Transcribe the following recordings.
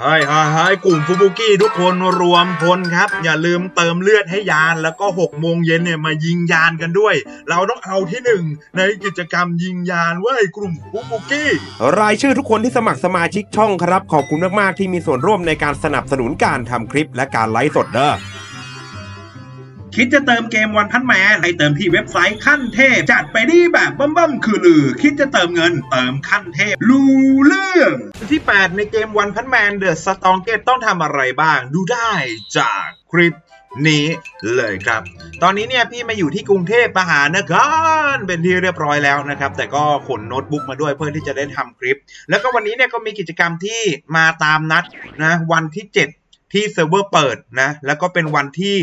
เฮ้ยเฮ้ยเฮ้ยกลุ่มฟูบุกี้ทุกคนรวมพลครับ อย่าลืมเติมเลือดให้ยานแล้วก็6โมงเย็นเนี่ยมายิงยานกันด้วย เราต้องเอาที่หนึ่งในกิจกรรมยิงยานเว้ยกลุ่มฟูบุกี้รายชื่อทุกคนที่สมัครสมาชิกช่องครับ ขอบคุณมาก ๆ ที่มีส่วนร่วมในการสนับสนุนการทำคลิปและการไลฟ์สดเด้อ คิดจะเติมเกมวันพันแมนให้เติมที่เว็บไซต์ขั้นเทพ จัดไปดีแบบบ้มบ้มคือลือ คิดจะเติมเงินเติมขั้นเทพรู้เรื่องที่ 8 ในเกมวันพันแมนเดอะสตองเกตต้องทำอะไรบ้าง ดูได้จากคลิปนี้เลยครับ ตอนนี้เนี่ยพี่มาอยู่ที่กรุงเทพมหานครเป็นที่เรียบร้อยแล้วนะครับ แต่ก็ขนโน้ตบุ๊กมาด้วยเพื่อที่จะได้ทำคลิป แล้วก็วันนี้เนี่ยก็มีกิจกรรมที่มาตามนัดนะวันที่ 7 ที่เซิร์ฟเวอร์เปิดนะ แล้วก็เป็นวันที่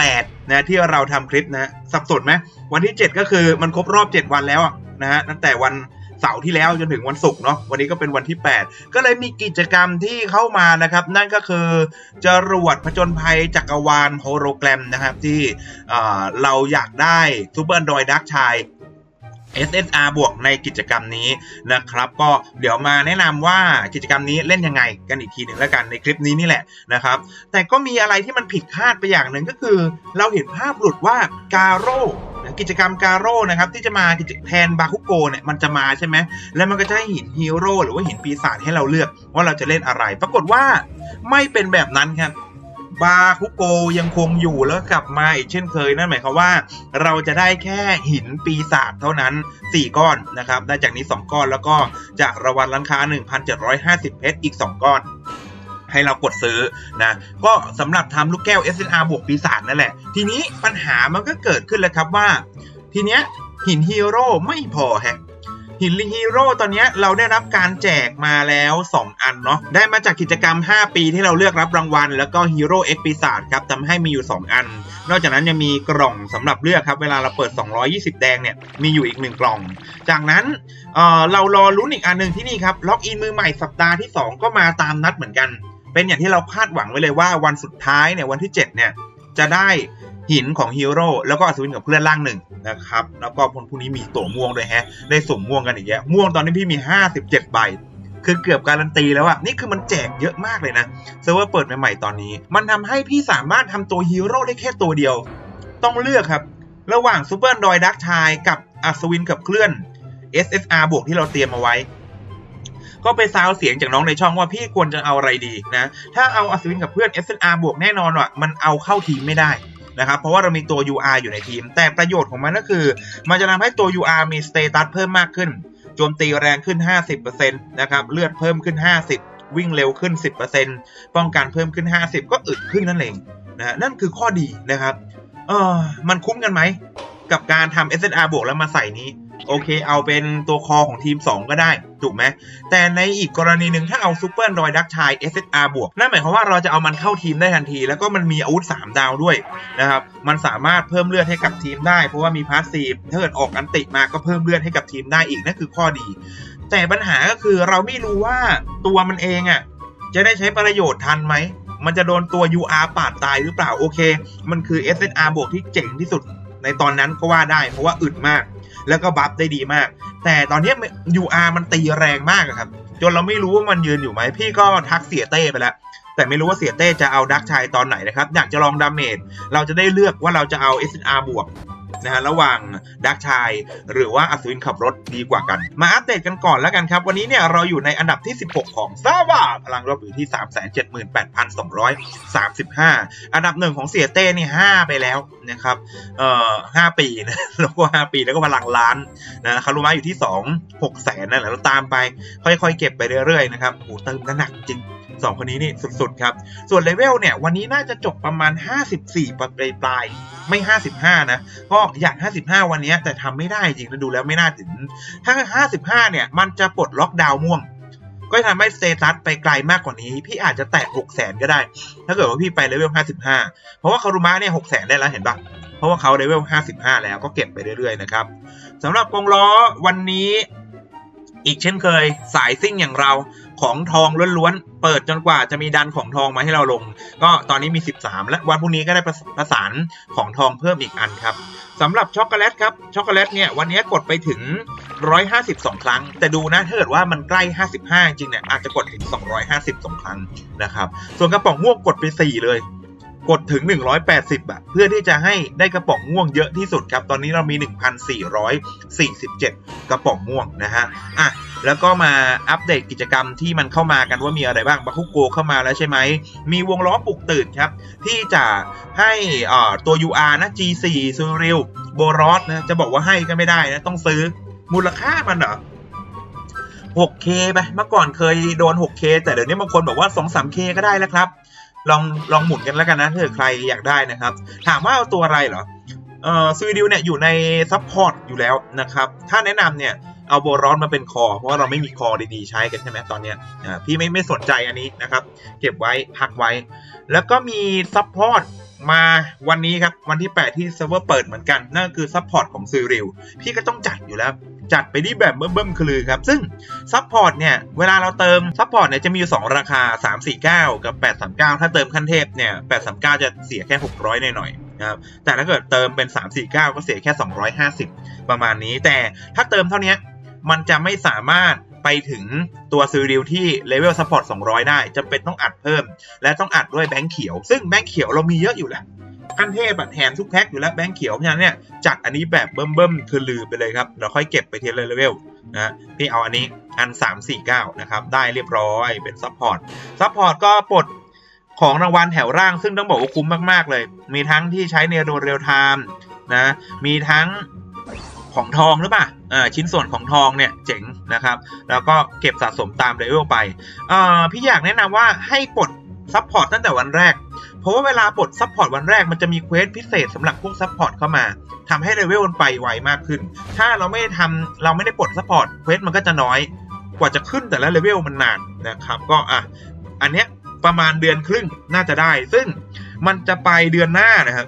8 นะที่เราทำคลิปนะสับสนไหมวันที่ 7 ก็คือมันครบรอบ 7 วันแล้วนะฮะตั้งแต่วันเสาร์ที่แล้วจนถึงวันศุกร์เนาะวันนี้ก็เป็นวันที่ 8 ก็เลยมีกิจกรรมที่เข้ามานะครับ นั่นก็คือจรวดผจญภัยจักรวาลโฮโลแกรมนะครับ ที่เเราอยากได้ซูเปอร์ดอยดักชาย SSR บวกในกิจกรรมนี้นะครับ ก็เดี๋ยวมาแนะนำว่ากิจกรรมนี้เล่นยังไงกันอีกทีหนึ่งแล้วกันในคลิปนี้นี่แหละนะครับ แต่ก็มีอะไรที่มันผิดคาดไปอย่างหนึ่งก็คือ เราเห็นภาพหลุดว่าการโร่กิจกรรมการโร่นะครับที่จะมาแทนบาคุโกเนี่ยมันจะมาใช่ไหมแล้วมันก็จะให้หินฮีโร่หรือว่าหินปีศาจให้เราเลือกว่าเราจะเล่นอะไร ปรากฏว่าไม่เป็นแบบนั้นครับ บาคุโกยังคงอยู่แล้วกลับมาอีกเช่นเคย นั่นหมายความว่า เราจะได้แค่หินปีศาจเท่านั้น 4 ก้อนนะครับ ได้จากนี้ 2 ก้อนแล้วก็จากรางวัลร้านค้า 1,750 เพชรอีก 2 ก้อนให้เรากดซื้อนะก็สำหรับทำลูกแก้ว SNR บวกปีศาจนั่นแหละ ทีนี้ปัญหามันก็เกิดขึ้นแล้วครับว่า ทีเนี้ยหินฮีโร่ไม่พอแฮะ หินฮีโร่ตอนนี้เราได้รับการแจกมาแล้ว 2 อันเนาะได้มาจากกิจกรรม 5 ปีที่เราเลือกรับรางวัล แล้วก็ฮีโร่เอ็กปีศาจครับทำให้มีอยู่ 2 อัน นอกจากนั้นยังมีกล่องสำหรับเลือกครับเวลาเราเปิด 220 แดงเนี่ยมีอยู่อีก 1 กล่อง จากนั้นเเรารอลุ้นอีกอันหนึ่งที่นี่ครับล็อกอินมือใหม่สัปดาห์ที่ 2 ก็มาตามนัดเหมือนกัน เป็นอย่างที่เราคาดหวังไว้เลยว่าวันสุดท้ายเนี่ยวันที่ 7 เนี่ยจะได้ หินของฮีโร่แล้วก็อัศวินกับเพื่อนร่างหนึ่งนะครับ แล้วก็คนพวกนี้มีตัวม่วงด้วยฮะ ได้สุ่มม่วงกันอีกแยะม่วงตอนนี้พี่มี 57 ใบ คือเกือบการันตีแล้วอะนี่คือมันแจกเยอะมากเลยนะเซิร์ฟเวอร์เปิดใหม่ๆตอนนี้ มันทำให้พี่สามารถทำตัวฮีโร่ได้แค่ตัวเดียว ต้องเลือกครับ ระหว่างซูเปอร์ดอยดักชายกับอัศวินกับเคลื่อน SSR บวกที่เราเตรียมเอาไว้ก็ไปซาวเสียงจากน้องในช่องว่าพี่ควรจะเอาอะไรดีนะ ถ้าเอาอัศวินกับเพื่อน SNR บวกแน่นอนว่ะ มันเอาเข้าทีมไม่ได้ นะครับเพราะว่าเรามีตัว UR อยู่ในทีม แต่ประโยชน์ของมันก็คือ มันจะทำให้ตัว UR มีสเตตัสเพิ่มมากขึ้นโจมตีแรงขึ้น 50%นะครับเลือดเพิ่มขึ้น 50 วิ่งเร็วขึ้น 10%ป้องกันเพิ่มขึ้น 50 ก็อึดขึ้นนั่นเองนะนั่นคือข้อดีนะครับเออมันคุ้มกันไหมกับการทำ SSR บวกแล้วมาใส่นี้ โอเค เอาเป็นตัวคอของทีม 2 ก็ได้ ถูกไหม แต่ในอีกกรณีหนึ่งถ้าเอาซูเปอร์ดอยดักชาย SSR บวก นั่นหมายความว่าเราจะเอามันเข้าทีมได้ทันที แล้วก็มันมีอาวุธ 3 ดาวด้วยนะครับ มันสามารถเพิ่มเลือดให้กับทีมได้ เพราะว่ามีพาสซีฟถ้าเกิดออกอันติมาก็เพิ่มเลือดให้กับทีมได้อีก นั่นคือข้อดี แต่ปัญหาก็คือเราไม่รู้ว่าตัวมันเองอะ่ะจะได้ใช้ประโยชน์ทันไหม มันจะโดนตัว UR ปาดตายหรือเปล่า โอเค มันคือ SNR บวกที่เจ๋งที่สุดในตอนนั้นก็ว่าได้ เพราะว่าอึดมาก แล้วก็บัฟได้ดีมาก แต่ตอนนี้ UR มันตีแรงมากครับ จนเราไม่รู้ว่ามันยืนอยู่ไหม พี่ก็ทักเสียเต้ไปแล้ว แต่ไม่รู้ว่าเสียเต้จะเอาดักชายตอนไหนนะครับ อยากจะลองดาเมจ เราจะได้เลือกว่าเราจะเอา SR บวก นะฮะระหว่างดักชาย หรือว่าอัศวินขับรถดีกว่ากัน มาอัปเดตกันก่อนแล้วกันครับ วันนี้เนี่ยเราอยู่ในอันดับที่ 16 ของซาวาพลังรบอยู่ที่ 378,235 อันดับหนึ่งของเสียเต้นี่5ไปแล้วนะครับเอ่อ5ปีนะแล้วก็ 5 ปีแล้วก็พลังล้านนะคารุมะอยู่ที่ 2 6แสนนั่นแหละแล้วตามไป ค่อยๆ เก็บไปเรื่อยๆนะครับโหเติมกันหนักจริง สองคนนี้นี่สุดๆครับ ส่วนเลเวลเนี่ย วันนี้น่าจะจบประมาณ 54ปลายปลายไม่ 55 นะ ก็อยาก 55 วันนี้แต่ทำไม่ได้จริงๆดูแล้วไม่น่าถึง ถ้า 55 เนี่ย มันจะปลดล็อกดาวม่วง ก็ทำให้สเตตัสไปไกลมากกว่านี้ พี่อาจจะแตะ6 0 0 0 0 ก็ได้ ถ้าเกิดว่าพี่ไปเลเวล 55 เพราะว่าคารุมะเนี่ย 6 0 0 0 0 ได้แล้วเห็นปะเพราะว่าเขาเลเวล 55 แล้วก็เก็บไปเรื่อยๆ นะครับสำหรับกงล้อวันนี้อีกเช่นเคย สายซิ่งอย่างเรา ของทองล้วนๆ เปิดจนกว่าจะมีดันของทองมาให้เราลง ก็ตอนนี้มี 13 และวันพรุ่งนี้ก็ได้ประสานของทองเพิ่มอีกอันครับสำหรับช็อกโกแลตครับช็อกโกแลตเนี่ยวันนี้กดไปถึง 152 ครั้ง แต่ดูนะถ้าเกิดว่ามันใกล้ 55 จริงเนี่ยอาจจะกดถึง 252 ครั้งนะครับส่วนกระป๋องม่วงกดไป 4 เลย กดถึง 180อะเพื่อที่จะให้ได้กระป๋องม่วงเยอะที่สุดครับ ตอนนี้เรามี 1,447 กระป๋องม่วงนะฮะอะแล้วก็มาอัปเดตกิจกรรมที่มันเข้ามากันว่ามีอะไรบ้างบาคุโกเข้ามาแล้วใช่ไหม มีวงล้อปลุกตื่นครับ ที่จะให้อ่าตัว UR นะ G4 ซูริลโบรอสนะ จะบอกว่าให้ก็ไม่ได้นะ ต้องซื้อมูลค่ามันเหรอ 6K ไปเมื่อก่อนเคยโดน 6K แต่เดี๋ยวนี้บางคนบอกว่า 2-3K ก็ได้แล้วครับ ลองลองหมุนกันแล้วกันนะถ้าเกิดใครอยากได้นะครับ ถามว่าเอาตัวอะไรเหรอเอ่อซูดิวเนี่ยอยู่ในซัพพอร์ตอยู่แล้วนะครับ ถ้าแนะนำเนี่ยเอาโบรอนมาเป็นคอ เพราะว่าเราไม่มีคอดีๆใช้กันใช่ไหมตอนเนี้ยพี่ไม่ไม่สนใจอันนี้นะครับ เก็บไว้พักไว้ แล้วก็มีซัพพอร์ตมาวันนี้ครับ วันที่ 8 ที่เซิร์ฟเวอร์เปิดเหมือนกัน นั่นคือซัพพอร์ตของซูริวพี่ก็ต้องจัดอยู่แล้ว จัดไปที่แบบเบิ่มๆคือครับ ซึ่งซัพพอร์ตเนี่ย เวลาเราเติมซัพพอร์ตเนี่ยจะมีอยู่ 2 ราคา 349 กับ 839 ถ้าเติมขั้นเทพเนี่ย 839 จะเสียแค่ 600หน่อยๆนะครับแต่ถ้าเกิดเติมเป็น 349 ก็เสียแค่ 250 ประมาณนี้ แต่ถ้าเติมเท่านี้มันจะไม่สามารถไปถึงตัวซื้อริวที่เลเวลซัพพอร์ต200 ได้จำเป็นต้องอัดเพิ่ม และต้องอัดด้วยแบงค์เขียว ซึ่งแบงค์เขียวเรามีเยอะอยู่แล้ว ขั้นเทพอะแถมทุกแพ็คอยู่แล้วแบงค์เขียวเพราะฉะนั้นเนี่ยจัดอันนี้แบบเบิ่มๆคือลือไปเลยครับเราค่อยเก็บไปทีละเลเวลนะพี่เอาอันนี้อัน 349 นะครับ ได้เรียบร้อยเป็นซัพพอร์ตซัพพอร์ตก็ปลดของรางวัลแถวร่างซึ่งต้องบอกว่าคุ้มมาก ๆ เลย มีทั้งที่ใช้ในโดนเรียลไทม์นะ มีทั้งของทองหรือเปล่าชิ้นส่วนของทองเนี่ยเจ๋งนะครับ แล้วก็เก็บสะสมตามเลเวลไป พี่อยากแนะนำว่าให้ปลดซัพพอร์ตตั้งแต่วันแรก ราะว่าเวลาปลดซัพพอร์ตวันแรกมันจะมีเควสพิเศษสำหรับพวกซัพพอร์ตเข้ามาทำให้เลเวลมันไปไวมากขึ้น ถ้าเราไม่ได้ทำเราไม่ได้ปลดซัพพอร์ตเควสมันก็จะน้อย กว่าจะขึ้นแต่ละเลเวลมันนานนะครับ ก็อะอันเนี้ยประมาณเดือนครึ่งน่าจะได้ ซึ่งมันจะไปเดือนหน้านะครับ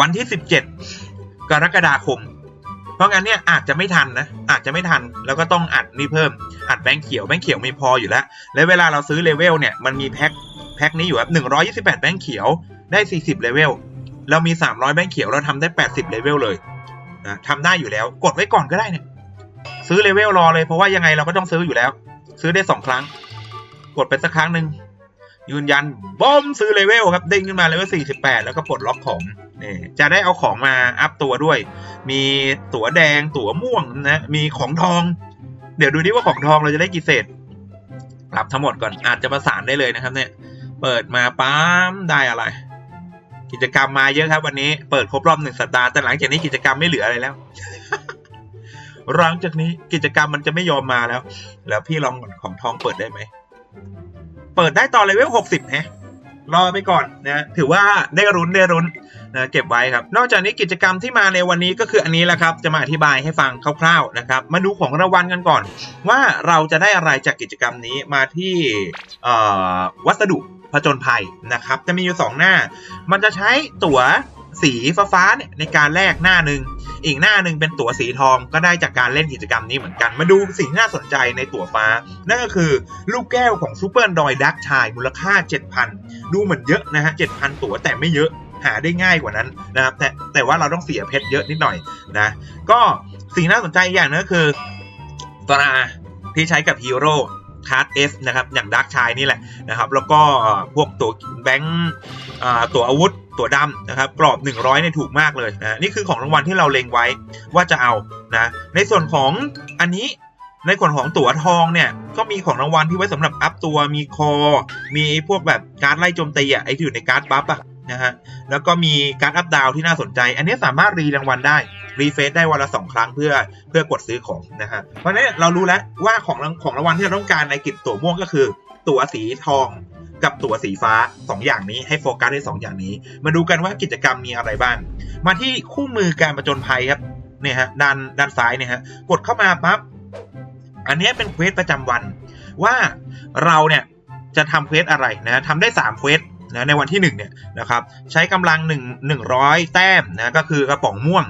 วันที่ 17 กรกฎาคม เพราะงั้นเนี่ยอาจจะไม่ทันนะอาจจะไม่ทันแล้วก็ต้องอัดนี่เพิ่มอัดแบงค์เขียวแบงค์เขียวไม่พออยู่แล้วแล้วเวลาเราซื้อเลเวลเนี่ยมันมีแพ็ค แพ็คนี้อยู่ครับ 128 แบงค์เขียวได้ 40 เลเวล เรามี 300 แบงค์เขียวเราทำได้ 80 เลเวลเลยนะทำได้อยู่แล้ว กดไว้ก่อนก็ได้เนี่ย ซื้อเลเวลรอเลยเพราะว่ายังไงเราก็ต้องซื้ออยู่แล้ว ซื้อได้ 2 ครั้ง กดไปสักครั้งหนึ่งยืนยันบอมซื้อเลเวลครับเด้งขึ้นมาเลเวล 48 แล้วก็ปลดล็อกของนี่จะได้เอาของมาอัพตัวด้วย มีตั๋วแดงตั๋วม่วงนะ มีของทอง เดี๋ยวดูดิว่าของทองเราจะได้กี่เศษรับทั้งหมดก่อนอาจจะประสานได้เลยนะครับเนี่ย เปิดมาปั๊มได้อะไร กิจกรรมมาเยอะครับวันนี้เปิดครบรอบหนึ่งสัปดาห์แต่หลังจากนี้กิจกรรมไม่เหลืออะไรแล้วหลังจากนี้กิจกรรมมันจะไม่ยอมมาแล้ว แล้วพี่ลองก่อนของทองเปิดได้ไหม เปิดได้ตอนเลเวล60แฮะรอไปก่อนนะถือว่าได้รุ้นได้รุ้นนะเก็บไว้ครับ นอกจากนี้กิจกรรมที่มาในวันนี้ก็คืออันนี้แหละครับ จะมาอธิบายให้ฟังคร่าวๆนะครับ มาดูของรางวัลกันก่อน ว่าเราจะได้อะไรจากกิจกรรมนี้มาที่วัสดุ ผจญภัยนะครับ จะมีอยู่ 2 หน้า มันจะใช้ตั๋วสีฟ้าๆเนี่ยในการแลกหน้าหนึ่งอีกหน้าหนึ่งเป็นตั๋วสีทองก็ได้จากการเล่นกิจกรรมนี้เหมือนกัน มาดูสิ่งน่าสนใจในตั๋วฟ้า นั่นก็คือลูกแก้วของซูเปอร์ดอยดักชายมูลค่า 7,000 ดูเหมือนเยอะนะฮะ7,000 ตั๋วแต่ไม่เยอะหาได้ง่ายกว่านั้นนะครับแต่แต่ว่าเราต้องเสียเพชรเยอะนิดหน่อยนะก็สิ่งน่าสนใจอีกอย่างนึงก็คือตราที่ใช้กับฮีโร่ คาร์ดเอสนะครับอย่างดักชายนี่แหละนะครับแล้วก็พวกตัวแบงค์ตัวอาวุธตัวดำนะครับกรอบ 100เนี่ยถูกมากเลยนะนี่คือของรางวัลที่เราเล็งไว้ว่าจะเอานะในส่วนของอันนี้ในส่วนของตั๋วทองเนี่ยก็มีของรางวัลที่ไว้สำหรับอัพตัวมีคอ มีพวกแบบการ์ดไล่โจมตีอะไอที่อยู่ในการ์ดบัฟอะ นะฮะ แล้วก็มีการอัพดาวที่น่าสนใจ อันนี้สามารถรีรางวัลได้ รีเฟซได้วันละสองครั้งเพื่อเพื่อกดซื้อของนะฮะ เพราะนั้นเรารู้แล้วว่าของรางของรางวัลที่เราต้องการในกิจตั๋วม่วงก็คือ ตั๋วสีทองกับตั๋วสีฟ้า 2 อย่างนี้ให้โฟกัสได้2อย่างนี้ มาดูกันว่ากิจกรรมมีอะไรบ้าง มาที่คู่มือการประจนภัยครับ เนี่ยฮะด้านด้านซ้ายเนี่ยฮะ กดเข้ามาปั๊บ อันนี้เป็นเควสประจำวัน ว่าเราเนี่ยจะทำเควสอะไรนะทำได้3เควส นะในวันที่1เนี่ยนะครับใช้กำลัง1 100 แต้มนะก็คือกระป๋องม่วง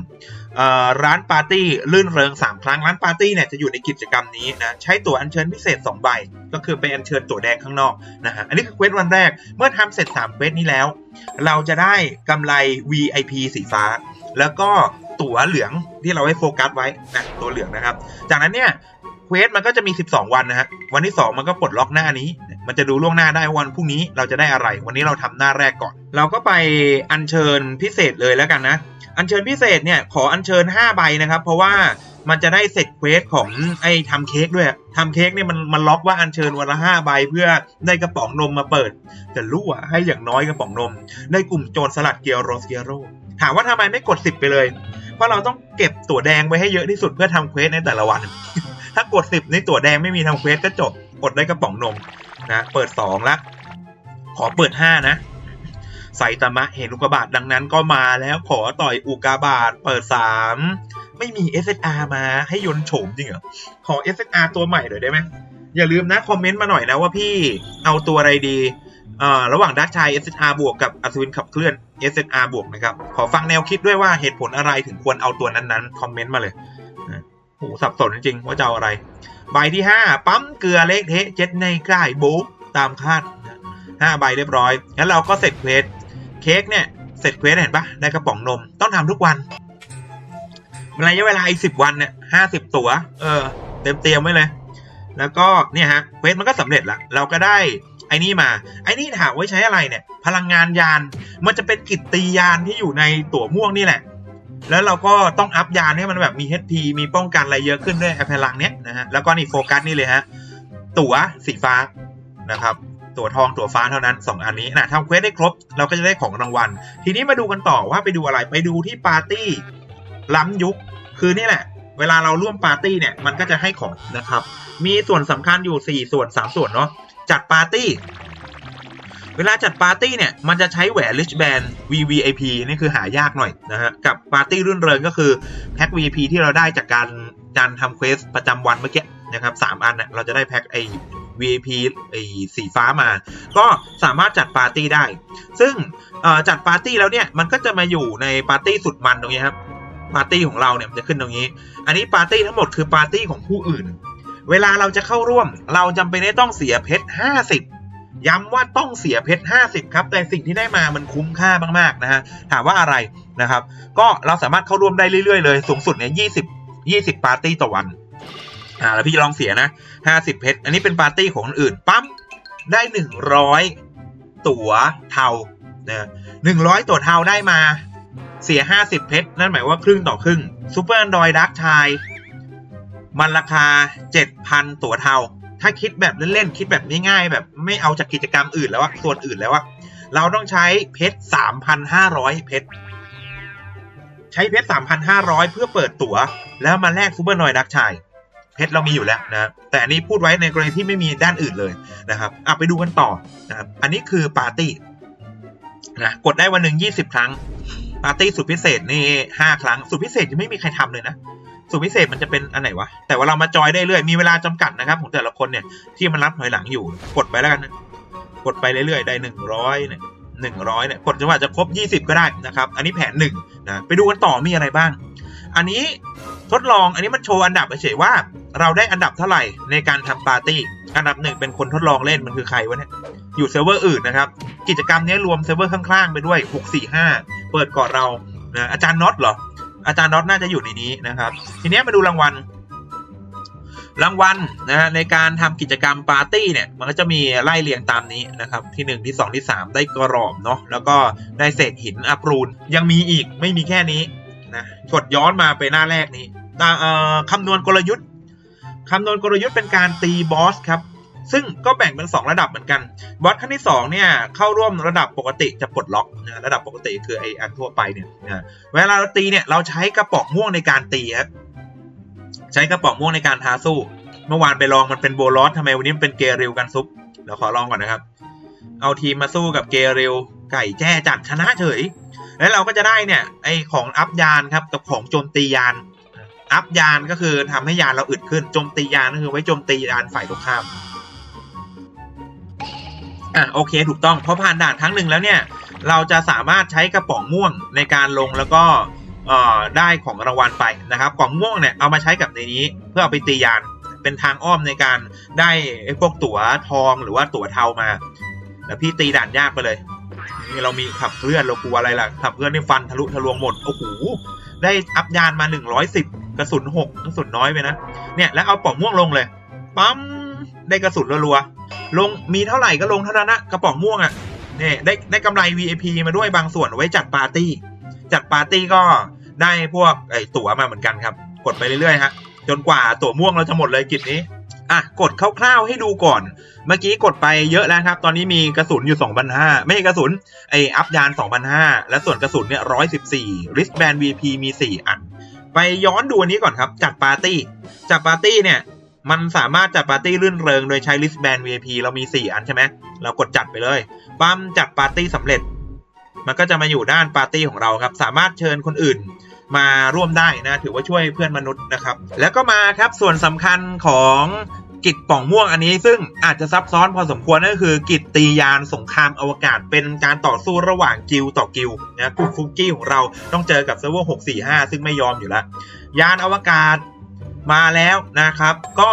ร้านปาร์ตี้ลื่นเริง 3 ครั้งร้านปาร์ตี้เนี่ยจะอยู่ในกิจกรรมนี้นะใช้ตั๋วอัญเชิญพิเศษ 2 ใบ ก็คือไปอัญเชิญตั๋วแดงข้างนอกนะฮะอันนี้คือเควสวันแรกเมื่อทำเสร็จ 3 เควสนี้แล้ว เราจะได้กำไร VIP สีฟ้า แล้วก็ตั๋วเหลืองที่เราให้โฟกัสไว้นะตัวเหลืองนะครับ จากนั้นเนี่ยเควสมันก็จะมี 12 วันนะฮะวันที่ 2 มันก็ปลดล็อกหน้านี้ มันจะดูล่วงหน้าได้วันพรุ่งนี้เราจะได้อะไร วันนี้เราทำหน้าแรกก่อน เราก็ไปอัญเชิญพิเศษเลยแล้วกันนะ อัญเชิญพิเศษเนี่ยขออัญเชิญ 5 ใบนะครับ เพราะว่ามันจะได้เสร็จเควสของไอ้ทำเค้กด้วยทำเค้กเนี่ยมันมันล็อกว่าอัญเชิญวันละ5ใบเพื่อได้กระป๋องนมมาเปิดจะรู้อะให้อย่างน้อยกระป๋องนมได้กลุ่มโจรสลัดเกียวโรสเกียโรถามว่าทำไมไม่กด 10 ไปเลย เพราะเราต้องเก็บตั๋วแดงไว้ให้เยอะที่สุดเพื่อทำเควสในแต่ละวัน ถ้ากด 10 ในตั๋วแดงไม่มีทำเควสก็จบ กดได้กระป๋องนม นะเปิด2ละ ขอเปิด5นะไซตามะเห็นอุกกาบาตดังนั้นก็มาแล้วขอต่อยอุกกาบาตเปิด3ไม่มี SSR มาให้ยนโฉมจริงเหรอ ขอ SSR ตัวใหม่หน่อยได้ไหมอย่าลืมนะ คอมเมนต์มาหน่อยนะว่าพี่เอาตัวอะไรดีเอ่อระหว่างดักชาย SSR บวกกับอัศวินขับเคลื่อน SSR บวกนะครับ ขอฟังแนวคิดด้วยว่าเหตุผลอะไรถึงควรเอาตัวนั้นๆ คอมเมนต์มาเลย หสับสนจริงๆว่าจะเอาอะไร ใบที่ 5 ปั๊มเกลือเล็กเทะเจ็ดในใกล้โบ๊กตามคาดห้าใบเรียบร้อย งั้นเราก็เสร็จเควส เค้กเนี่ย เสร็จเควสเห็นปะได้กระป๋องนม ต้องทำทุกวันระยะเวลาอีกสิบวันเนี่ยห้าสิบตัว เออ เต็มเตรียมไว้เลย แล้วก็เนี่ยฮะ เควสมันก็สำเร็จละ เราก็ได้ไอ้นี่มา ไอ้นี่ถามไว้ใช้อะไรเนี่ย พลังงานยาน มันจะเป็นกิจตียานที่อยู่ในตั๋วม่วงนี่แหละ แล้วเราก็ต้องอัพยานให้มันแบบมี HP มีป้องกันอะไรเยอะขึ้นด้วยไอพลังเนี้ยนะฮะ แล้วก็นี่โฟกัสนี่เลยฮะ ตั๋วสีฟ้านะครับตั๋วทองตั๋วฟ้าเท่านั้น 2 อันนี้นะทำเควสได้ครบ เราก็จะได้ของรางวัล ทีนี้มาดูกันต่อว่าไปดูอะไรไปดูที่ปาร์ตี้ล้ำยุค คือนี่แหละ เวลาเราร่วมปาร์ตี้เนี่ยมันก็จะให้ของนะครับ มีส่วนสำคัญอยู่ 4 ส่วน 3 ส่วนเนาะจัดปาร์ตี้ เวลาจัดปาร์ตี้เนี่ย มันจะใช้แหวน rich band VVIP นี่คือหายากหน่อยนะฮะ กับปาร์ตี้รื่นเริงก็คือแพ็ค VIP ที่เราได้จากการการทำเควสประจำวันเมื่อกี้นะครับสามอันนะเราจะได้แพ็คไอ้ VIP ไอ้สีฟ้ามา ก็สามารถจัดปาร์ตี้ได้ ซึ่งจัดปาร์ตี้แล้วเนี่ยมันก็จะมาอยู่ในปาร์ตี้สุดมันตรงนี้ครับปาร์ตี้ของเราเนี่ยจะขึ้นตรงนี้ อันนี้ปาร์ตี้ทั้งหมดคือปาร์ตี้ของผู้อื่น เวลาเราจะเข้าร่วม เราจำเป็นต้องเสียเพชร50 ย้ำว่าต้องเสียเพชร 50 ครับ แต่สิ่งที่ได้มามันคุ้มค่ามากๆนะฮะ ถามว่าอะไรนะครับ ก็เราสามารถเข้าร่วมได้เรื่อยๆเลย สูงสุดเนี่ย20 20ปาร์ตี้ต่อวันอ่าแล้วพี่ลองเสียนะ 50 เพชร อันนี้เป็นปาร์ตี้ของคนอื่นปั๊มได้ 100 ตั๋วเทานะ100ตั๋วเทาได้มาเสีย 50 เพชร นั่นหมายว่าครึ่งต่อครึ่งซูเปอร์ a อนดรอยดักชายมันราคา 7,000 ตั๋วเทา ถ้าคิดแบบเล่นๆคิดแบบง่ายๆแบบไม่เอาจากกิจกรรมอื่นแล้วอะส่วนอื่นแล้วอะเราต้องใช้เพชร3,500 เพชรใช้เพชร3,500 เพื่อเปิดตั๋ว แล้วมาแลกซูเปอร์นอยดักชาย เพชรเรามีอยู่แล้วนะแต่อันนี้พูดไว้ในกรณีที่ไม่มีด้านอื่นเลยนะครับอะไปดูกันต่อนะครับอันนี้คือปาร์ตี้นะกดได้วันหนึ่ง20 ครั้ง ปาร์ตี้สุดพิเศษนี่ 5 ครั้ง สุดพิเศษยังไม่มีใครทำเลยนะ สุดพิเศษมันจะเป็นอันไหนวะ แต่ว่าเรามาจอยได้เรื่อย มีเวลาจำกัดนะครับ ของแต่ละคนเนี่ยที่มันรับถอยหลังอยู่ กดไปแล้วกันนะกดไปเรื่อยๆ ได้100เนี่ย100เนี่ยกดจนกว่าจะครบ20ก็ได้นะครับ อันนี้แผนหนึ่งนะไปดูกันต่อมีอะไรบ้าง อันนี้ทดลองอันนี้มันโชว์อันดับเฉยว่า เราได้อันดับเท่าไหร่ในการทำปาร์ตี้ อันดับหนึ่งเป็นคนทดลองเล่นมันคือใครวะเนี่ยอยู่เซิร์ฟเวอร์อื่นนะครับ กิจกรรมนี้รวมเซิร์ฟเวอร์ข้างๆไปด้วย 645 เปิดก่อนเรานะอาจารย์น็อตเหรอ อาจารย์น็อตน่าจะอยู่ในนี้นะครับ ทีนี้มาดูรางวัล รางวัลนะฮะในการทำกิจกรรมปาร์ตี้เนี่ย มันก็จะมีไล่เรียงตามนี้นะครับ ที่ 1 ที่ 2 ที่ 3 ได้กรอบเนาะแล้วก็ได้เศษหินอัปรูนยังมีอีกไม่มีแค่นี้นะกดย้อนมาไปหน้าแรกนี้ตาเอ่อคำนวณกลยุทธ์คำนวณกลยุทธ์เป็นการตีบอสครับ ซึ่งก็แบ่งเป็น 2 ระดับเหมือนกันบอสขั้นที่2เนี่ยเข้าร่วมระดับปกติจะปลดล็อกนะระดับปกติคือไออันทั่วไปเนี่ยนะเวลาเราตีเนี่ยเราใช้กระป๋องม่วงในการตีครับใช้กระป๋องม่วงในการท้าสู้ เมื่อวานไปลองมันเป็นโบลอสทำไมวันนี้มันเป็นเกริลกันซุปเดี๋ยวขอลองก่อนนะครับ เอาทีมมาสู้กับเกริลไก่แจ้จัดชนะเฉย แล้วเราก็จะได้เนี่ยไอของอัพยานครับกับของโจมตียานอัพยานก็คือทำให้ยานเราอึดขึ้นโจมตียานก็คือไว้โจมตียานฝ่ายตรงข้าม อะโอเคถูกต้องพอผ่านด่านครั้งหนึ่งแล้วเนี่ย เราจะสามารถใช้กระป๋องม่วงในการลงแล้วก็ได้ของรางวัลไปนะครับกล่องม่วงเนี่ยเอามาใช้กับในนี้เพื่อเอาไปตียานเป็นทางอ้อมในการได้ไอ้พวกตั๋วทองหรือว่าตั๋วเทามาแล้วพี่ตีด่านยากไปเลยนี่เรามีขับเคลื่อนเรากลัวอะไรล่ะขับเคลื่อนนี่ฟันทะลุทะลวงหมดโอ้โหได้อัพยานมา 110 กระสุน6กระสุนน้อยไปนะเนี่ยแล้วเอาป่องม่วงลงเลยปั๊มได้กระสุนรัวๆลงมีเท่าไหร่ก็ลงเท่านั้นนะกระป๋องม่วงอะ่ะเนี่ยได้ได้กำไร VIP มาด้วยบางส่วนไว้จัดปาร์ตี้ จัดปาร์ตี้ก็ได้พวกไอ้ตั๋วมาเหมือนกันครับ กดไปเรื่อยๆฮะจนกว่าตั๋วม่วงเราจะหมดเลยกิจนี้อะกดคร่าวๆให้ดูก่อน เมื่อกี้กดไปเยอะแล้วครับ ตอนนี้มีกระสุนอยู่ 2,500 ไม่ใช่กระสุนไออัพยาน 2,500 และส่วนกระสุนเนี่ย 114 wristband VP มี 4 อัน ไปย้อนดูอันนี้ก่อนครับ จัดปาร์ตี้ จัดปาร์ตี้เนี่ย มันสามารถจัดปาร์ตี้รื่นเริงโดยใช้ wristband VIP เรามี 4 อันใช่ไหมเรากดจัดไปเลยปั๊มจัดปาร์ตี้สำเร็จ มันก็จะมาอยู่ด้านปาร์ตี้ของเราครับ สามารถเชิญคนอื่นมาร่วมได้นะ ถือว่าช่วยเพื่อนมนุษย์นะครับ แล้วก็มาครับส่วนสำคัญของกิจป่องม่วงอันนี้ซึ่งอาจจะซับซ้อนพอสมควรนั่นคือกิจตียานสงครามอวกาศ เป็นการต่อสู้ระหว่างกิลต่อกิลนะกลุ่มฟุกกี้ของเราต้องเจอกับเซิร์ฟเวอร์645 ซึ่งไม่ยอมอยู่แล้ว ยานอวกาศ มาแล้วนะครับ ก็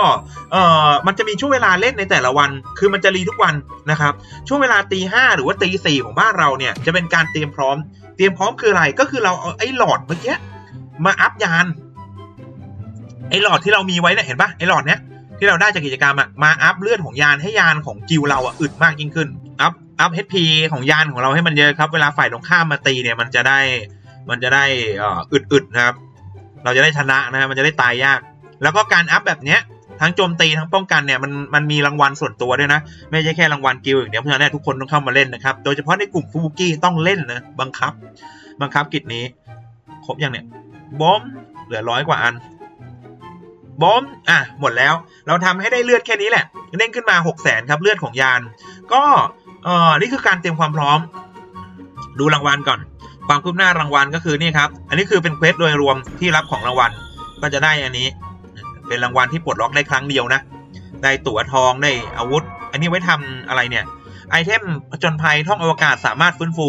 เอ่อมันจะมีช่วงเวลาเล่นในแต่ละวัน คือมันจะรีทุกวันนะครับ ช่วงเวลาตีห้าหรือว่าตีสี่ของบ้านเราเนี่ยจะเป็นการเตรียมพร้อม เตรียมพร้อมคืออะไรก็คือเราเอาไอ้หลอดเมื่อกี้มาอัพยานไอ้หลอดที่เรามีไว้เนี่ยเห็นปะไอ้หลอดเนี้ยที่เราได้จากกิจกรรมอะมาอัพเลือดของยานให้ยานของกิลเราอะอึดมากยิ่งขึ้นอัพอัพ HP ของยานของเราให้มันเยอะครับ เวลาฝ่ายตรงข้ามมาตีเนี่ยมันจะได้มันจะได้อึดๆนะครับ เราจะได้ชนะนะมันจะได้ตายยาก แล้วก็การอัพแบบเนี้ยทั้งโจมตีทั้งป้องกันเนี่ยมันมันมีรางวัลส่วนตัวด้วยนะ ไม่ใช่แค่รางวัลกิลอย่างเดียวเพราะฉะนั้นทุกคนต้องเข้ามาเล่นนะครับ โดยเฉพาะในกลุ่มฟูบุกี้ต้องเล่นนะบังคับ บังคับกิจนี้ ครบยังเนี่ยบอมเหลือร้อยกว่าอันบอมอะหมดแล้ว เราทำให้ได้เลือดแค่นี้แหละเด้งขึ้นมา 6 0 0 0 0ครับเลือดของยาน ก็เอ่อนี่คือการเตรียมความพร้อม ดูรางวัลก่อน ความคืบหน้ารางวัลก็คือนี่ครับ อันนี้คือเป็นเควสโดยรวมที่รับของรางวัลก็จะได้อันนี้ เป็นรางวัลที่ปลดล็อกได้ครั้งเดียวนะ ได้ตั๋วทองได้อาวุธ อันนี้ไว้ทำอะไรเนี่ย ไอเทมผจญภัยท่องอวกาศสามารถฟื้นฟู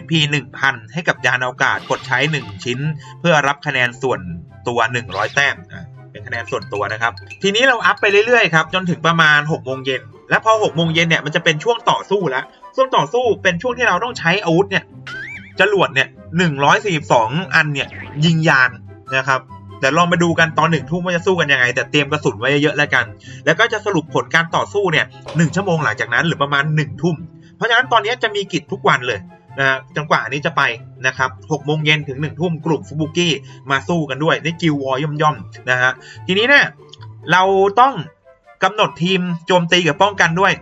HP 1000 ให้กับยานอวกาศกดใช้ 1 ชิ้น เพื่อรับคะแนนส่วนตัว 100 แต้มเป็นคะแนนส่วนตัวนะครับ ทีนี้เราอัพไปเรื่อยๆครับจนถึงประมาณ6โมงเย็นแล้วพอ6โมงเย็นเนี่ยมันจะเป็นช่วงต่อสู้แล้วช่วงต่อสู้เป็นช่วงที่เราต้องใช้อาวุธเนี่ยจรวดเนี่ย142 อันเนี่ยยิงยานนะครับ เดี๋ยวลองมาดูกันตอนหนึ่งทุ่มว่าจะสู้กันยังไง แต่เตรียมกระสุนไว้เยอะๆแล้วกัน แล้วก็จะสรุปผลการต่อสู้เนี่ยหนึ่งชั่วโมงหลังจากนั้นหรือประมาณหนึ่งทุ่ม เพราะฉะนั้นตอนนี้จะมีกิจทุกวันเลยนะฮะจนกว่าอันนี้จะไปนะครับหกโมงเย็นถึงหนึ่งทุ่มกลุ่มฟุบุกี้มาสู้กันด้วยในกิลวอร์ย่อมๆนะฮะ ทีนี้เนี่ยเราต้องกำหนดทีมโจมตีกับป้องกันด้วย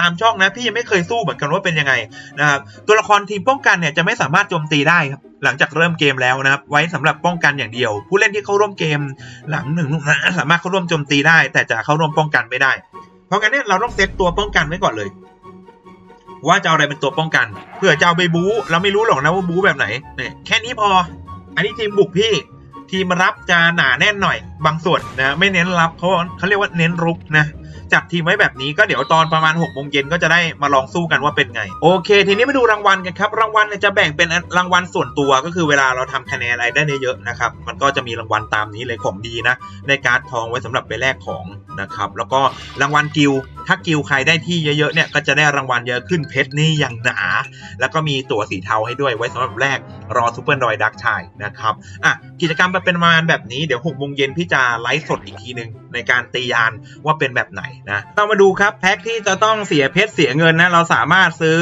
ตามช่องนะพี่ยังไม่เคยสู้เหมือนกันว่าเป็นยังไงนะครับตัวละครทีมป้องกันเนี่ยจะไม่สามารถโจมตีได้ครับหลังจากเริ่มเกมแล้วนะครับไว้สำหรับป้องกันอย่างเดียว ผู้เล่นที่เข้าร่วมเกมหลังหนึ่งนะสามารถเข้าร่วมโจมตีได้ แต่จะเข้าร่วมป้องกันไม่ได้ เพราะงั้นเนี่ยเราต้องเซตตัวป้องกันไว้ก่อนเลย ว่าจะเอาอะไรเป็นตัวป้องกันเผื่อจะเอาไปบู๊เราไม่รู้หรอกนะว่าบู๊แบบไหนเนี่ยแค่นี้พอ อันนี้ทีมบุกพี่ ทีมรับจะหนาแน่นหน่อย บางส่วนนะไม่เน้นรับเขาเขาเรียกว่าเน้นรุกนะจัดทีมไว้แบบนี้ก็เดี๋ยวตอนประมาณ6กโมงเย็นก็จะได้มาลองสู้กันว่าเป็นไง โอเค ทีนี้มาดูรางวัลกันครับ รางวัลจะแบ่งเป็นรางวัลส่วนตัวก็คือเวลาเราทำคะแนนอะไรได้เยอะนะครับ มันก็จะมีรางวัลตามนี้เลยของดีนะ ในการ์ดทองไว้สำหรับไปแลกของนะครับ แล้วก็รางวัลกิลถ้ากิลใครได้ที่เยอะๆเนี่ยก็จะได้รางวัลเยอะขึ้นเพชรนี่อย่างหนา แล้วก็มีตั๋วสีเทาให้ด้วยไว้สำหรับแลกรอซูเปอร์ดอยดักชายนะครับอะกิจกรรมมันเป็นประมาณแบบนี้เดี๋ยว6โมงเย็นพี่จะไลฟ์สดอีกทีหนึ่งในการตียานว่าเป็นแบบไหนนะเรามาดูครับแพ็คที่จะต้องเสียเพชรเสียเงินนะเราสามารถซื้อ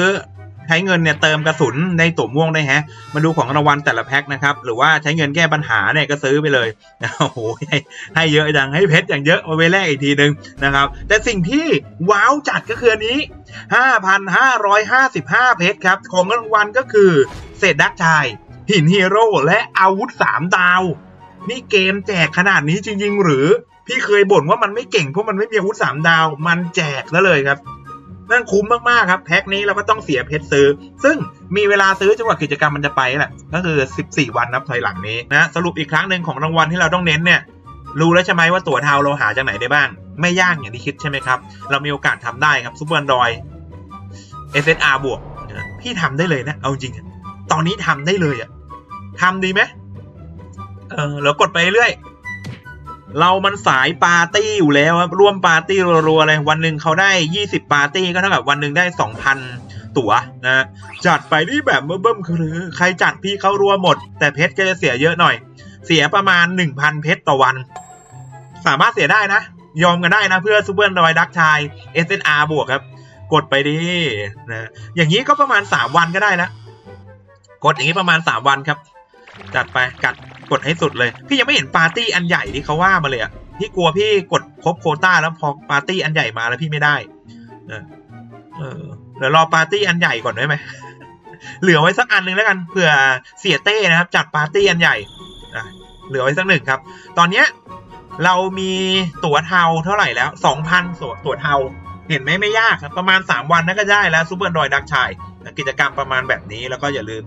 ใช้เงินเนี่ยเติมกระสุนในตั๋วม่วงได้ฮะ มาดูของรางวัลแต่ละแพ็คนะครับ หรือว่าใช้เงินแก้ปัญหาเนี่ยก็ซื้อไปเลยโอ้โหให้ให้เยอะจังให้เพชรอย่างเยอะเอาไปแลกอีกทีหนึ่งนะครับ แต่สิ่งที่ว้าวจัดก็คืออันนี้ 5,555 เพชรครับ ของรางวัลก็คือเศษดักชาย หินฮีโร่และอาวุธ 3 ดาว นี่เกมแจกขนาดนี้จริง ๆ หรือ พี่เคยบ่นว่ามันไม่เก่งเพราะมันไม่มีอาวุธ3ดาว มันแจกซะเลยครับนั่นคุ้มมากๆครับแพ็คนี้เราก็ต้องเสียเพชรซื้อ ซึ่งมีเวลาซื้อจนกว่ากิจกรรมมันจะไปแหละก็คือ 14 วันนับถอยหลังนี้นะสรุปอีกครั้งหนึ่งของรางวัลที่เราต้องเน้นเนี่ยรู้แล้วใช่ไหมว่าตั๋วเทาเราหาจากไหนได้บ้าง ไม่ยากอย่างที่คิดใช่ไหมครับ เรามีโอกาสทำได้ครับซูเปอร์ดอย SSR บวกพี่ทำได้เลยนะ เอาจริง ตอนนี้ทำได้เลยอะทำดีไหม เออแล้วกดไปเรื่อย เรามันสายปาร์ตี้อยู่แล้วครับร่วมปาร์ตี้รัวๆเลยวันหนึ่งเขาได้ 20 ปาร์ตี้ก็เท่ากับวันหนึ่งได้ 2,000 ตั๋วนะจัดไปนี่แบบเบิ่มๆคือใครจัดพี่เขารัวหมด แต่เพชรก็จะเสียเยอะหน่อย เสียประมาณ 1,000 เพชรต่อวัน สามารถเสียได้นะ ยอมกันได้นะเพื่อซูเปอร์ดอยดักชาย SNR บวกครับ กดไปดินะอย่างนี้ก็ประมาณ 3 วันก็ได้แล้วกดอย่างนี้ประมาณ 3 วันครับ จัดไปกัด กดให้สุดเลย พี่ยังไม่เห็นปาร์ตี้อันใหญ่ที่เขาว่ามาเลยอะพี่กลัวพี่กดครบโคต้าแล้วพอปาร์ตี้อันใหญ่มาแล้วพี่ไม่ได้เออเดี๋ยวรอปาร์ตี้อันใหญ่ก่อนได้ไหมเหลือไว้สักอันหนึ่งแล้วกันเผื่อเสียเต้นะครับ จัดปาร์ตี้อันใหญ่เหลือไว้สักหนึ่งครับ ตอนเนี้ยเรามีตั๋วเทาเท่าไหร่แล้วสองพันตั๋วเทา เห็นไหมไม่ยากครับ ประมาณ3วันนั่นก็ได้แล้วซูเปอร์ดอยดักชาย กิจกรรมประมาณแบบนี้แล้วก็อย่าลืม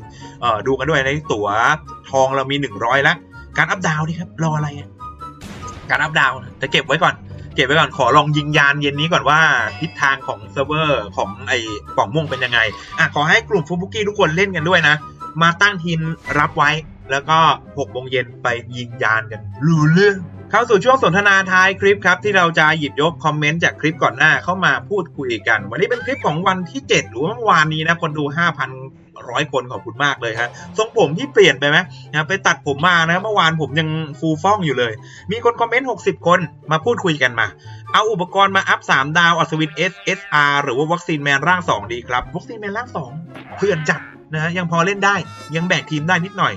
ดูกันด้วยในตั๋วทองเรามี 100แล้วการอัพดาวน์นี่ครับรออะไรการอัพดาวน์จะเก็บไว้ก่อนเก็บไว้ก่อนขอลองยิงยานเย็นนี้ก่อนว่าทิศทางของเซิร์ฟเวอร์ของไอ้กล่องม่วงเป็นยังไงอะขอให้กลุ่มฟูบุกี้ทุกคนเล่นกันด้วยนะ มาตั้งทีมรับไว้แล้วก็6โมงเย็นไปยิงยานกันรู้เรื่อง เข้าสู่ช่วงสนทนาท้ายคลิปครับ ที่เราจะหยิบยกคอมเมนต์จากคลิปก่อนหน้าเข้ามาพูดคุยกัน วันนี้เป็นคลิปของวันที่ 7 หรือว่าเมื่อวานนี้นะคนดู5,000ร้อยคนขอบคุณมากเลยครับทรงผมที่เปลี่ยนไปไหมนะไปตัดผมมานะเมื่อวานผมยังฟูฟ่องอยู่เลย มีคนคอมเมนต์ 60 คนมาพูดคุยกันมา เอาอุปกรณ์มาอัพ 3 ดาวอัศวิน SSR หรือว่าวัคซีนแมนร่าง 2 ดีครับวัคซีนแมนร่าง 2เพื่อนจัดนะยังพอเล่นได้ยังแบกทีมได้นิดหน่อย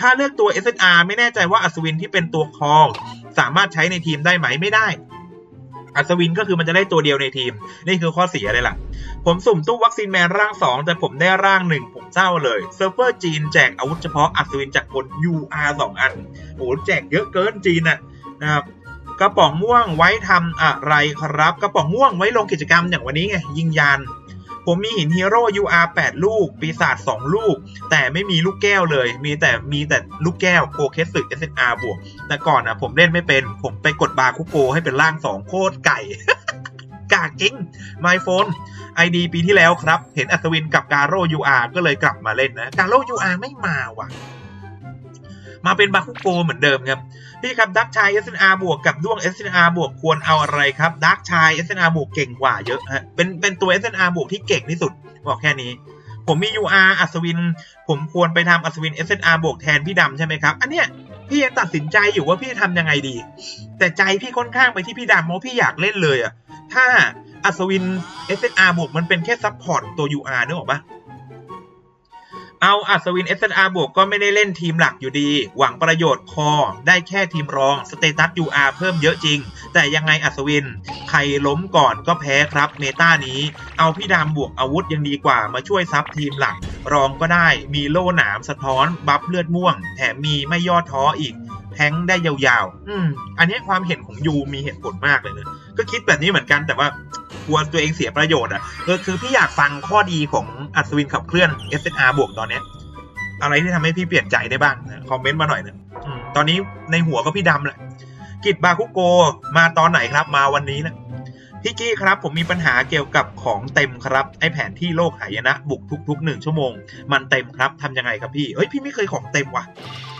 ถ้าเลือกตัว SSR ไม่แน่ใจว่าอัศวินที่เป็นตัวคอ สามารถใช้ในทีมได้ไหมไม่ได้ อัศวินก็คือมันจะได้ตัวเดียวในทีม นี่คือข้อเสียเลยล่ะ ผมสุ่มตู้วัคซีนแมนร่าง 2 แต่ผมได้ร่างหนึ่งผมเศร้าเลย เซิร์ฟเวอร์จีนแจกอาวุธเฉพาะอัศวินจากคน UR 2 อันโอ้โหแจกเยอะเกินจีนน่ะนะครับกระป๋องม่วงไว้ทำอะไรครับ กระป๋องม่วงไว้ลงกิจกรรมอย่างวันนี้ไงยิงยาน ผมมีหินฮีโร่ UR 8 ลูก ปีศาจ2ลูก แต่ไม่มีลูกแก้วเลย มีแต่มีแต่ลูกแก้วโคเคสึ SNR บวก แต่ก่อนอะผมเล่นไม่เป็น ผมไปกดบาคุโกให้เป็นร่าง 2 โคตรไก่ กากจริง My Phone ID ปีที่แล้วครับ เห็นอัศวินกับการโร่ UR ก็เลยกลับมาเล่นนะ การโร่ UR ไม่มาว่ะ มาเป็นบาคุโกเหมือนเดิมครับ พี่ครับดักชาย SNR บวกกับด้วง SNR บวกควรเอาอะไรครับดักชาย SNR บวกเก่งกว่าเยอะฮะเป็นเป็นตัว SNR บวกที่เก่งที่สุดบอกแค่นี้ ผมมี UR อัศวิน ผมควรไปทำอัศวิน SNR บวกแทนพี่ดำใช่ไหมครับ อันเนี้ยพี่ยังตัดสินใจอยู่ว่าพี่ทำยังไงดี แต่ใจพี่ค่อนข้างไปที่พี่ดำเพราะพี่อยากเล่นเลยอะถ้าอัศวิน SNR บวกมันเป็นแค่ซัพพอร์ตตัว UR นึกออกปะ เอาอัศวิน SNR บวกก็ไม่ได้เล่นทีมหลักอยู่ดี หวังประโยชน์คอ ได้แค่ทีมรองสเตตัส UR เพิ่มเยอะจริง แต่ยังไงอัศวิน ใครล้มก่อนก็แพ้ครับเมตานี้ เอาพี่ดำบวกอาวุธยังดีกว่ามาช่วยซับทีมหลัก รองก็ได้มีโล่หนามสะท้อน บัฟเลือดม่วง แถมมีไม่ย่อท้ออีกแทงได้ยาวๆ อืม อันนี้ความเห็นของยูมีเหตุผลมากเลยนะ ก็คิดแบบนี้เหมือนกันแต่ว่า กลัวตัวเองเสียประโยชน์อะเออคือพี่อยากฟังข้อดีของอัศวินขับเคลื่อน SNR บวกตอนเนี้ยอะไรที่ทำให้พี่เปลี่ยนใจได้บ้างคอมเมนต์มาหน่อยนะตอนนี้ในหัวก็พี่ดำแหละกิจบาคุโกมาตอนไหนครับ มาวันนี้นะพี่กี้ครับผมมีปัญหาเกี่ยวกับของเต็มครับไอแผนที่โลกหายนะบุกทุกๆหนึ่งชั่วโมง มันเต็มครับทำยังไงครับพี่เฮ้ยพี่ไม่เคยของเต็มว่ะ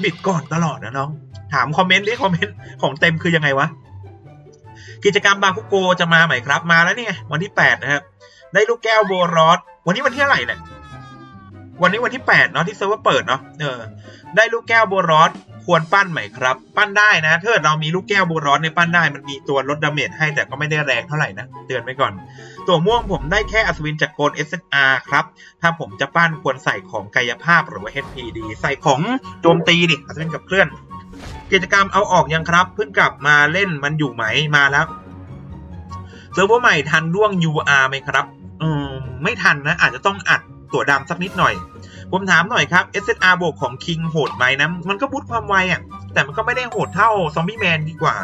บิดก่อนตลอดนะน้อง ถามคอมเมนต์ดิคอมเมนต์ของเต็มคือยังไงวะ กิจกรรมบาคุโกจะมาใหม่ครับ มาแล้วเนี่ยวันที่ 8 นะครับ ได้ลูกแก้วโบรอสวันนี้วันที่เท่าไหร่เนี่ยวันนี้วันที่ 8 เนาะที่เซิร์ฟเวอร์เปิดเนาะเออได้ลูกแก้วโบรอสควรปั้นไหมครับ ปั้นได้นะถ้าเรามีลูกแก้วโบรอสในยปั้นได้มันมีตัวลดดาเมจให้แต่ก็ไม่ได้แรงเท่าไหร่นะเตือนไว้ก่อน ตัวม่วงผมได้แค่อัศวินจากโกล SNR ครับ ถ้าผมจะปั้นควรใส่ของกายภาพหรือว่า HPD ใส่ของโจมตีดิอัศวินกับเคลื่อน กิจกรรมเอาออกยังครับ เพิ่งกลับมาเล่นมันอยู่ไหมมาแล้วเซิร์ฟเวอร์ใหม่ทันร่วง UR ไหมครับอืมไม่ทันนะ อาจจะต้องอัดตัวดำสักนิดหน่อย ผมถามหน่อยครับ SNR บวกของ King โหดไหมนะ มันก็บูตความไวอะ แต่มันก็ไม่ได้โหดเท่าซอมบี้แมนดีกว่า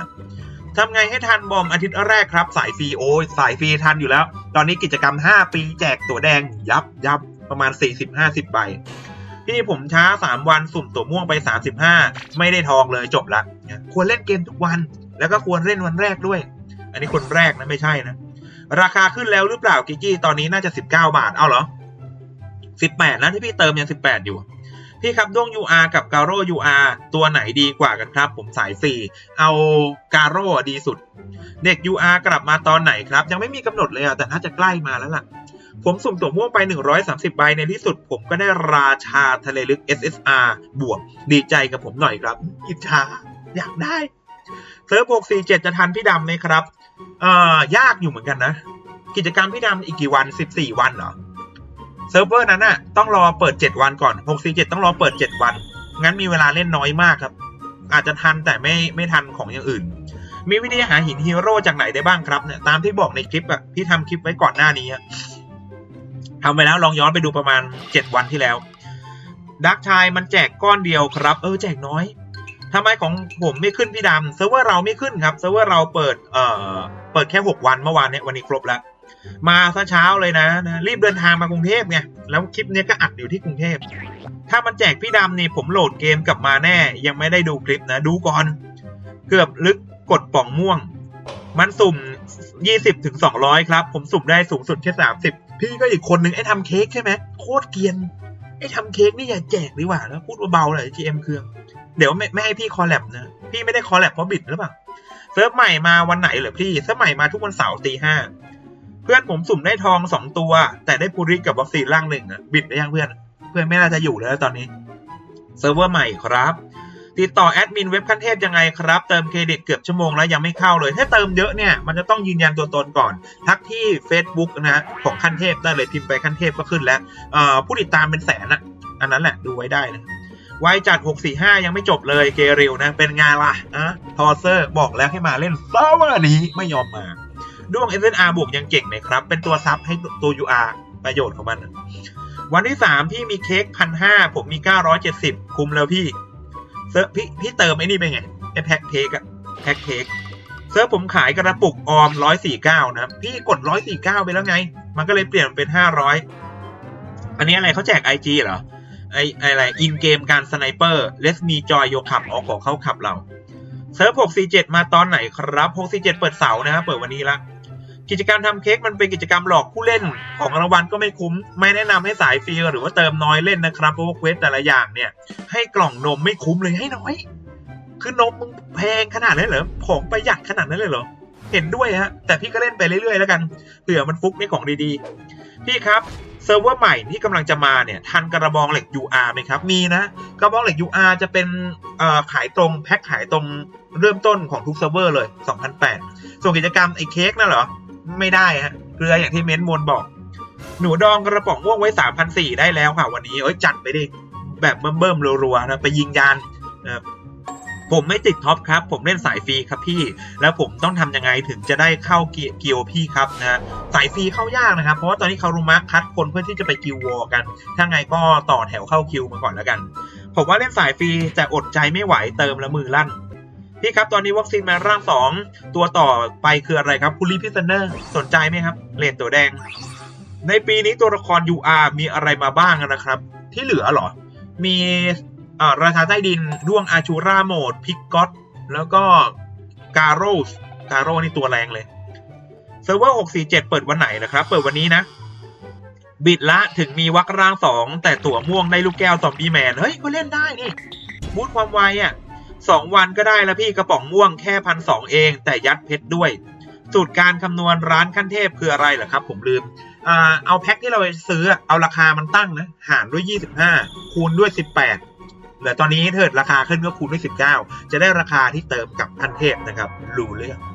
ทำไงให้ทันบอมอาทิตย์แรกครับ สายฟรีโอสายฟรีทันอยู่แล้ว ตอนนี้กิจกรรม 5 ปีแจกตัวแดงยับยับประมาณ 40-50 ใบ พี่ผมช้า 3 วันสุ่มตัวม่วงไป 35 ไม่ได้ทองเลยจบละควรเล่นเกมทุกวัน แล้วก็ควรเล่นวันแรกด้วย อันนี้คนแรกนะไม่ใช่นะ ราคาขึ้นแล้วหรือเปล่ากิกกี้ตอนนี้น่าจะ 19 บาท เอาเหรอ 18นะที่พี่เติมยัง 18 อยู่ พี่ครับด้วง UR กับกาโร่ UR ตัวไหนดีกว่ากันครับ ผมสายสี่เอากาโร่ดีสุด เด็ก UR กลับมาตอนไหนครับ ยังไม่มีกำหนดเลยอะแต่น่าจะใกล้มาแล้วล่ะ ผมสุ่มตัวม่วงไป 130 ใบในที่สุด ผมก็ได้ราชาทะเลลึก SSR บวก ดีใจกับผมหน่อยครับ อิจฉาอยากได้เซิร์ฟ647 จะทันพี่ดำไหมครับเอ่อยากอยู่เหมือนกันนะ กิจกรรมพี่ดำอีกกี่วัน 14 วันเหรอเซิร์ฟเวอร์นั้นน่ะต้องรอเปิด 7 วันก่อน 647 ต้องรอเปิด 7 วัน งั้นมีเวลาเล่นน้อยมากครับ อาจจะทันแต่ไม่ไม่ทันของอย่างอื่น มีวิธีหาหินฮีโร่จากไหนได้บ้างครับเนี่ยตามที่บอกในคลิปอะพี่ทำคลิปไว้ก่อนหน้านี้อะ ทำไปแล้วลองย้อนไปดูประมาณ 7 วันที่แล้วดักชายมันแจกก้อนเดียวครับ เออแจกน้อยทำไมของผมไม่ขึ้นพี่ดำเซิร์ฟเวอร์เราไม่ขึ้นครับเซิร์ฟเวอร์เราเปิดเอ่อเปิดแค่ 6 วันเมื่อวานเนี่ยวันนี้ครบแล้วมาซะเช้าเลยนะนะรีบเดินทางมากรุงเทพไงแล้วคลิปเนี้ยก็อัดอยู่ที่กรุงเทพ ถ้ามันแจกพี่ดำนี่ผมโหลดเกมกลับมาแน่ ยังไม่ได้ดูคลิปนะดูก่อน เกือบลึกกดป่องม่วง มันสุ่ม 20ถึง200 ครับ ผมสุ่มได้สูงสุดแค่ 30 พี่ก็อีกคนหนึ่งไอ้ทำเค้กใช่ไหมโคตรเกียนไอ้ทำเค้กนี่อย่าแจกดีกว่าแล้วพูดเบาๆเลย GM เครื่องเดี๋ยวไม่ไม่ให้พี่คอลแลบนะพี่ไม่ได้คอลแลบเพราะบิดหรือเปล่าเซิร์ฟใหม่มาวันไหนเหรอพี่เซิร์ฟใหม่มาทุกวันเสาร์ตีห้าเพื่อนผมสุ่มได้ทองสองตัว แต่ได้พูริกับวัคซีนร่างหนึ่งอะบิดไปยังเพื่อน เพื่อนไม่น่าจะอยู่แล้วตอนนี้เซิร์ฟเวอร์ใหม่ครับ ติดต่อแอดมินเว็บขั้นเทพยังไงครับ เติมเครดิตเกือบชั่วโมงแล้วยังไม่เข้าเลย ถ้าเติมเยอะเนี่ยมันจะต้องยืนยันตัวตนก่อน ทักที่ Facebook นะของขั้นเทพได้เลยพิมพ์ไปขั้นเทพก็ขึ้นแล้วผู้ติดตามเป็นแสนอะอันนั้นแหละดูไว้ได้นะไวจัด 645 ยังไม่จบเลยเกริวนะ เป็นไงล่ะอะทอเซอร์บอกแล้วให้มาเล่นเซิร์เวอร์นี้ไม่ยอมมาด้วง SNR บวกยังเก่งเลยครับ เป็นตัวซับให้ตัว UR ประโยชน์ของมัน วันที่ 3 พี่มีเค้กพันห้าผมมี 970 คุ้มแล้วพี่ เซิร์ฟพี่พี่เติมไอ้นี่ไปไงไอ้แพ็คเค้กอะแพ็คเค้กเซิร์ฟผมขายกระปุกออม149นะพี่กด149ไปแล้วไง มันก็เลยเปลี่ยนเป็น500อันนี้อะไรเขาแจก IG เหรอไออะไรอินเกมการสไนเปอร์เลสมีจอยโยขับออกขอเข้าขับเราเซิร์ฟ647มาตอนไหนครับ647เปิดเสาร์นะครับเปิดวันนี้ละ กิจกรรมทำเค้กมันเป็นกิจกรรมหลอกผู้เล่นของรางวัลก็ไม่คุ้ม ไม่แนะนำให้สายฟรีหรือว่าเติมน้อยเล่นนะครับเพราะว่าเควสแต่ละอย่างเนี่ย ให้กล่องนมไม่คุ้มเลยให้น้อย คือนมมึงแพงขนาดนั้นเหรอของประหยัดขนาดนั้นเลยเหรอเห็นด้วยฮะแต่พี่ก็เล่นไปเรื่อยๆแล้วกันเผื่อมันฟุกในของดีๆ พี่ครับเซิร์ฟเวอร์ใหม่ที่กำลังจะมาเนี่ยทันกระบองเหล็ก UR ไหมครับมีนะกระบองเหล็ก UR จะเป็นขายตรงแพ็คขายตรงเริ่มต้นของทุกเซิร์ฟเวอร์เลย 2008 ส่วนกิจกรรมไอ้เค้กนั่นเหรอ ไม่ได้ฮะเกลืออย่างที่เม้นมนบอก หนูดองกระป๋องม่วงไว้3,400ได้แล้วค่ะ วันนี้เอ้ยจัดไปดิแบบเบิ่มๆรัวๆนะไปยิงยานนะผมไม่ติดท็อปครับ ผมเล่นสายฟรีครับพี่ แล้วผมต้องทำยังไงถึงจะได้เข้าเกียวพี่ครับนะสายฟรีเข้ายากนะครับ เพราะว่าตอนนี้คารุมะคัดคนเพื่อที่จะไปกิววอกัน ถ้าไงก็ต่อแถวเข้าคิวมาก่อนแล้วกัน ผมว่าเล่นสายฟรีแต่อดใจไม่ไหวเติมแล้วมือลั่น พี่ครับ ตอนนี้วัคซีนมาร่างสองตัวต่อไปคืออะไรครับคุณลีพิซเนอร์สนใจไหมครับเลดตัวแดง ในปีนี้ตัวละคร UR มีอะไรมาบ้างนะครับ ที่เหลือหรอ มีอ่อราชาใต้ดินด้วงอาชูราโหมดพิกก็ตแล้วก็การโรสการโรนี่ตัวแรงเลยเซิร์ฟเวอร์647 เปิดวันไหนนะครับ เปิดวันนี้นะ บิดละถึงมีวักร่างสองแต่ตั๋วม่วงได้ลูกแก้วซอมบี้แมน เฮ้ยก็เล่นได้นี่บูทความไวอะ สองวันก็ได้แล้วพี่กระป๋องม่วงแค่พันสองเอง แต่ยัดเพชรด้วย สูตรการคำนวณร้านขั้นเทพคืออะไรเหรอครับ ผมลืมอเอาแพ็คที่เราซื้อเอาราคามันตั้งนะหารด้วย 25 คูณด้วย 18เหลือตอนนี้เถิดราคาขึ้นก็คูณด้วย 19 จะได้ราคาที่เติมกับพันเทพนะครับรู้เรื่อง